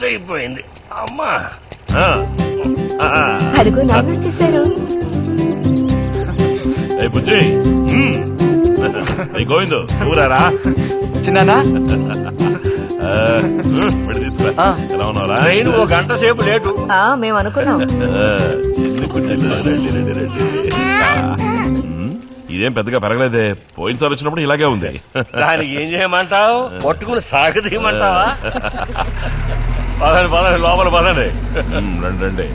నుజ్జైపోయింది అమ్మా. అదిగో నాన్న వచ్చేసారు. బుజ్జి. గోవిందు నువ్వురారా చిన్నానా? ట్రైన్ గంట సేపు లేటు. మేము అనుకున్నాం. ఇదేం పెద్దగా పెరగలేదే. పోయినసారి వచ్చినప్పుడు ఇలాగే ఉంది. దానికి ఏం చేయమంటావు? పట్టుకుని సాగదీయమంటావా పదండి పదండి లోపల పదండి. రండి రండి.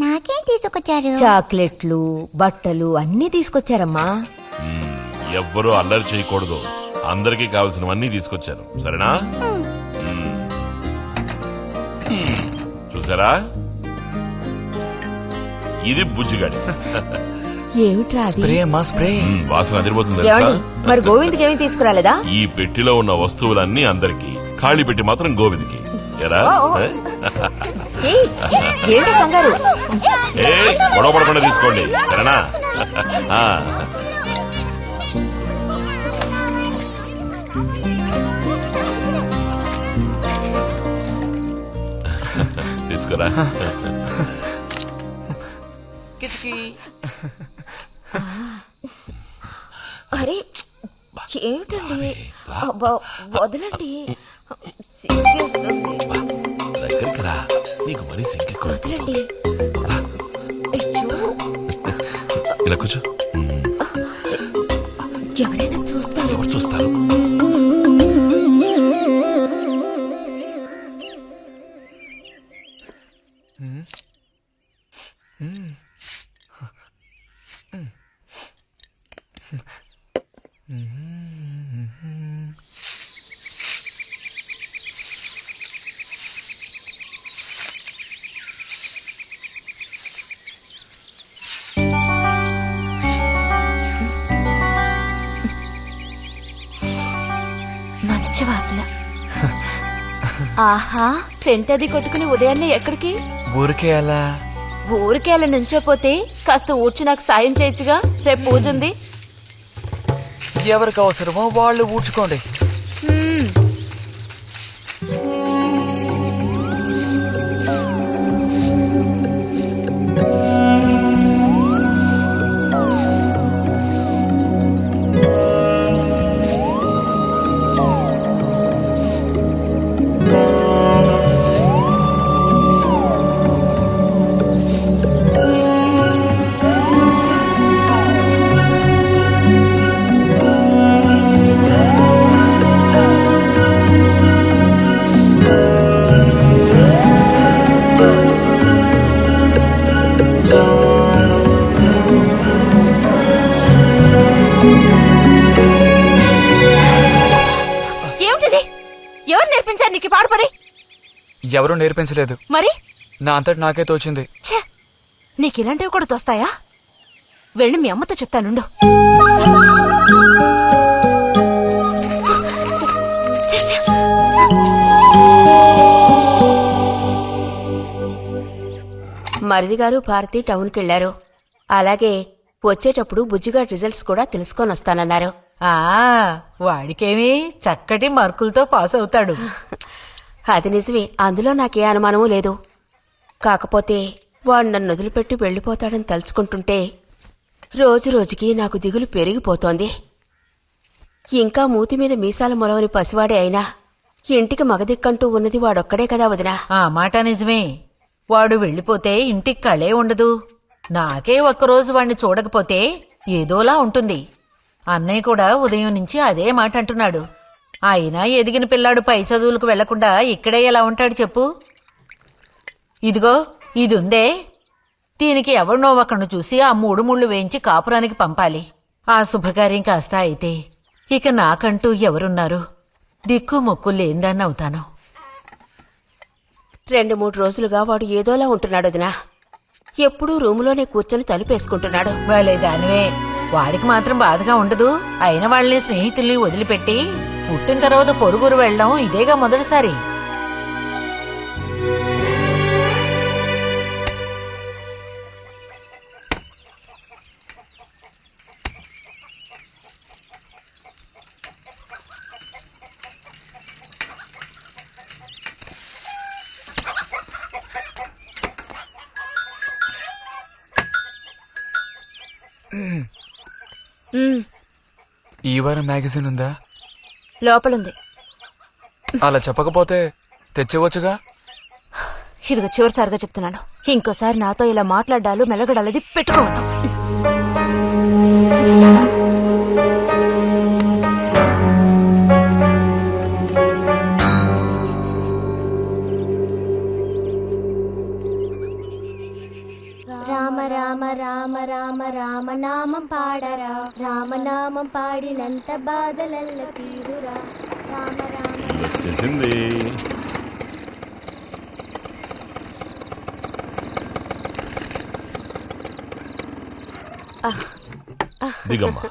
నాకేం తీసుకొచ్చారు? చాక్లెట్లు బట్టలు అన్ని తీసుకొచ్చారమ్మా. మ్మ్. ఎవ్వరూ అల్లరి చేయకూడదు. అందరికీ కావాల్సినవన్నీ తీసుకొచ్చాను. సరేనా. చూసారా? ఇది బుజ్జిగాడి. ఏమిట్రా అది? స్ప్రే అమ్మా స్ప్రే. మ్మ్, వాసన అదిరిపోతుంది తెలుసా? ఏమండి మరి గోవింద్కి ఏమీ తీసుకురాలేదా? ఈ పెట్టిలో ఉన్న వస్తువులన్నీ అందరికి. ఖాళీ పెట్టి మాత్రం గోవింద్కి. ఎరా? ఏ? ఏయ్, ఏంటి కంగారు? ఏ గొడవ పడకుండా తీసుకోండి. సరేనా? ఆ. తీసుకురా. అబ్బా, వదలండి. సిగ్గేస్తుంది. దగ్గరికి రా నీకు మరీ సింకెక్కువ వదలండి. అయ్యో, ఇలా కూర్చో. ఎవరైనా చూస్తారు. ఎవరు చూస్తారు? మంచి వాసన ఆహా సెంట్ అది కొట్టుకుని ఉదయాన్నే ఎక్కడికి? ఊరికే అలా. ఊరికే అలా నుంచోపోతే కాస్త ఊడ్చి నాకు సాయం చేయొచ్చుగా? రేపు పూజ ఉంది. ఎవరికి అవసరమో వాళ్ళు ఊడ్చుకోండి. ఎవరు నేర్పించారు నీకు పాడు పని? ఎవరూ నేర్పించలేదు. మరి? నా అంతటి నాకే తోచింది. ఛే! నీకు ఇలాంటివి కూడా తోస్తాయా? వెళ్ళి మీ అమ్మతో చెప్తానుండు ఛే, ఛే. మరిది గారు భారతి టౌన్కి వెళ్ళారు అలాగే వచ్చేటప్పుడు బుజ్జిగాడ్ రిజల్ట్స్ కూడా తెలుసుకొని వస్తానన్నారు. ఆ వాడికేమి చక్కటి మార్కులతో పాస్ అవుతాడు. అది నిజమే. అందులో నాకే అనుమానమూ లేదు. కాకపోతే వాడు నన్ను వదిలిపెట్టి వెళ్ళిపోతాడని తలుచుకుంటుంటే రోజు రోజుకి నాకు దిగులు పెరిగిపోతోంది. ఇంకా మూతి మీద మీసాల మొలవని పసివాడే అయినా ఇంటికి మగదిక్కంటూ ఉన్నది వాడొక్కడే కదా వదినా. ఆ మాట నిజమే. వాడు వెళ్ళిపోతే ఇంటికి కళే ఉండదు. నాకే ఒక్కరోజు వాణ్ణి చూడకపోతే ఏదోలా ఉంటుంది. అన్నయ్య కూడా ఉదయం నుంచి అదే మాట అంటున్నాడు. అయినా ఎదిగిన పిల్లాడు పై చదువులకు వెళ్ళకుండా ఇక్కడే ఎలా ఉంటాడు చెప్పు. ఇదిగో ఇది ఉందే దీనికి ఎవరినో ఒకరిని చూసి ఆ మూడు ముళ్ళు వేయించి కాపురానికి పంపాలి. ఆ శుభకార్యం కాస్త అయితే ఇక నాకంటూ ఎవరున్నారు? దిక్కు మొక్కు లేందాన్ని అవుతాను. రెండు మూడు రోజులుగా వాడు ఏదోలా ఉంటున్నాడు వదినా. ఎప్పుడూ రూములోనే కూర్చొని తలుపేసుకుంటున్నాడు. భలే దానివే వాడికి మాత్రం బాధగా ఉండదు. అయిన వాళ్ళని స్నేహితుల్ని వదిలిపెట్టి పుట్టిన తర్వాత పొరుగురు వెళ్ళడం ఇదేగా మొదటిసారి. ఈ వారం మ్యాగజైన్ ఉందా? లోపలుంది. అలా చెప్పకపోతే తెచ్చేవచ్చుగా? ఇదిగో చివరిసారిగా చెప్తున్నాను. ఇంకోసారి నాతో ఇలా మాట్లాడాలు మెలగడాలది పెట్టుకోవద్దు. రామ రామ నామం పాడరా. రామనామం పాడినంత బాధలల్ల తీరురా. రామ రామ. దిగమ్మా.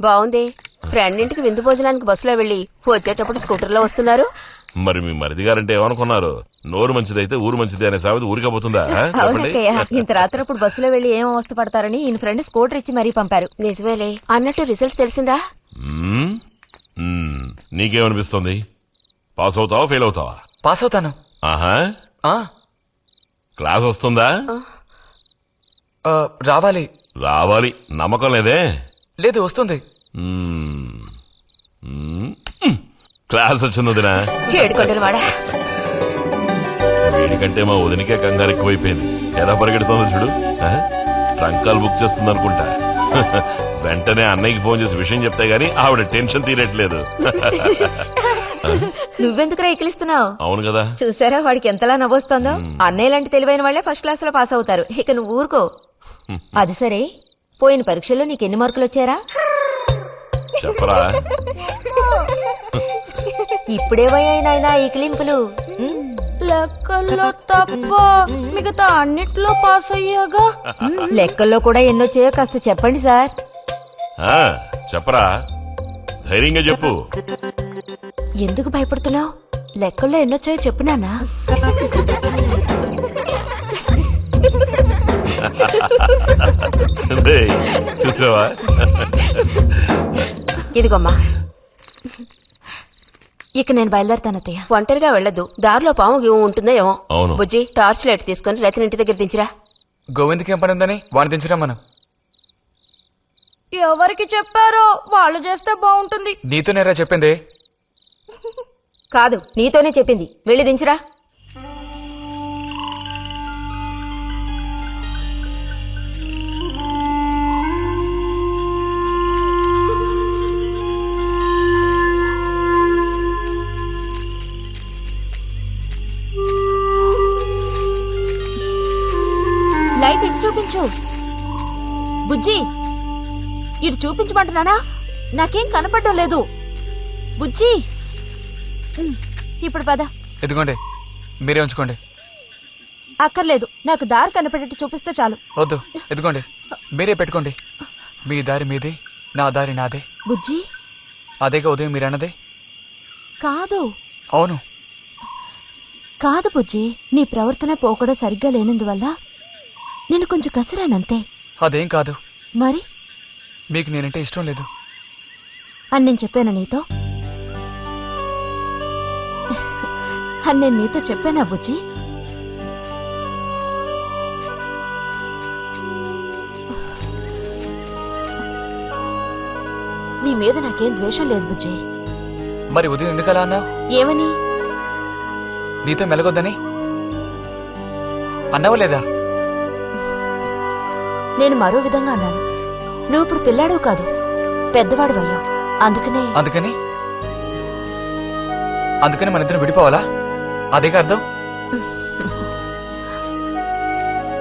బాగుంది ఫ్రెండ్ ఇంటికి విందు భోజనానికి బస్సులో వెళ్ళి వచ్చేటప్పుడు స్కూటర్లో వస్తున్నారు. మరి మీ మరిది గారంటే ఏమనుకున్నారు? నోరు మంచిదైతే ఊరు మంచిది అనే సామెత ఊరికపోతుందా ఆ? చెప్పండి. ఇంత రాత్రప్పుడు బస్సులో వెళ్ళి ఏం అవస్థ పడతారని ఈయన ఫ్రెండ్ స్కూటర్ ఇచ్చి మరీ పంపారు. నిజమేలే. అన్నట్టు రిజల్ట్ తెలిసిందా? మ్మ్? మ్మ్. నీకేమనిపిస్తుంది? పాస్ అవుతావా ఫెయిల్ అవుతావా? పాస్ అవుతాను. ఆహా. ఆ, క్లాస్ వస్తుందా? ఆ, రావాలి. రావాలి. నమ్మకం లేదే? లేదు వస్తుంది. మ్మ్. మ్మ్. క్లాస్ వచ్చింది వదినా. వాడా? వీడికంటే మా వదినకే కంగారు ఎక్కువైపోయింది. ఎలా పరిగెడుతుందో చూడు? ట్రంకాలు బుక్ చేస్తుంది అనుకుంటా. వెంటనే అన్నయ్యకి ఫోన్ చేసి విషయం చెప్తే గానీ ఆవిడ టెన్షన్ తీరట్లేదు. నువ్వెందుకు ఎక్కిలిస్తున్నావు అవును కదా. చూసారా వాడికి ఎంతలా నవ్వొస్తుందో అన్నయ్య లాంటి తెలివైన వాళ్ళే ఫస్ట్ క్లాస్లో పాస్ అవుతారు. ఇక నువ్వు ఊరుకో. అది సరే. పోయిన పరీక్షల్లో నీకు ఎన్ని మార్కులు వచ్చారా? చెప్పరా. నాయనా ఈ క్లింపులు? లెక్కల్లో తప్ప మిగతా అన్నిట్లో పాస్ అయ్యాగా? లెక్కల్లో కూడా ఎన్నొచ్చాయో కాస్త చెప్పండి సార్. ఆ, చెప్పరా? ధైర్యంగా చెప్పు. ఎందుకు భయపడుతున్నావు? లెక్కల్లో ఎన్నొచ్చాయో చెప్పు నాన్నా. డేయ్, చూసావా? ఇదిగోమ్మా ఇక నేను బయలుదేరుతాను అత్తయ్య ఒంటరిగా వెళ్ళొద్దు. దారిలో పాము గీము ఉంటుందో ఏమో అవును. బుజ్జి టార్చ్ లైట్ తీసుకుని రతిని ఇంటి దగ్గర దించిరా. గోవింద్కి ఏం పని ఉందని వాడిని దించడం మనం? ఎవరికి చెప్పారో వాళ్ళు చేస్తే బాగుంటుంది. నీతో నేరా చెప్పింది. కాదు నీతోనే చెప్పింది. వెళ్ళి దించురా. చూపించు బుజ్జి ఇటు చూపించమంటున్నానా? నాకేం కనపడడం లేదు. బుజ్జి. ఇప్పుడు పద. ఎదుగోండి. మీరే ఉంచుకోండి. అక్కర్లేదు నాకు దారి కనపడేట్టు చూపిస్తే చాలు. వద్దు ఎదుగోండి. మీరే పెట్టుకోండి. మీ దారి మీది నా దారి నాదే. బుజ్జి. అదేగా ఉదయం మీరు అన్నదే? కాదు. అవును. కాదు బుజ్జి నీ ప్రవర్తన పోకడ సరిగ్గా లేనందువల్ల నేను కొంచెం కసిరానంతే. అదేం కాదు. మరి? మీకు నేనంటే ఇష్టం లేదు. అని నేను చెప్పాను నీతో. అని నేను నీతో చెప్పానా బుజ్జి? నీ మీద నాకేం ద్వేషం లేదు బుజ్జి. మరి ఉదయం ఎందుకు అలా అన్నావు? ఏమని? నీతో మెలగొద్దని? అన్నావా లేదా? నేను మరో విధంగా అన్నాను. నువ్వు ఇప్పుడు పిల్లాడు కాదు పెద్దవాడు అయ్యావు అందుకనే అందుకని? అందుకని మన ఇద్దరం విడిపోవాలా? అదేగా అర్థం?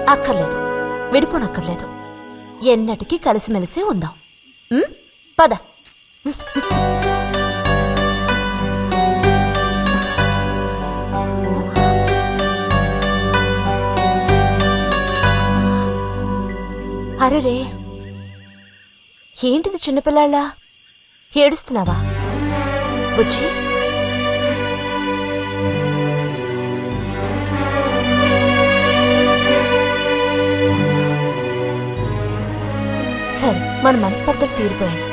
అక్కర్లేదు. విడిపోనక్కర్లేదు. ఎన్నటికీ కలిసిమెలిసి ఉందాం? పద. అరెరే! ఏంటిది చిన్నపిల్లాళ్ళ? ఏడుస్తున్నావా? బుజ్జి? సరే మన మనస్పర్ధలు తీరిపోయాయి.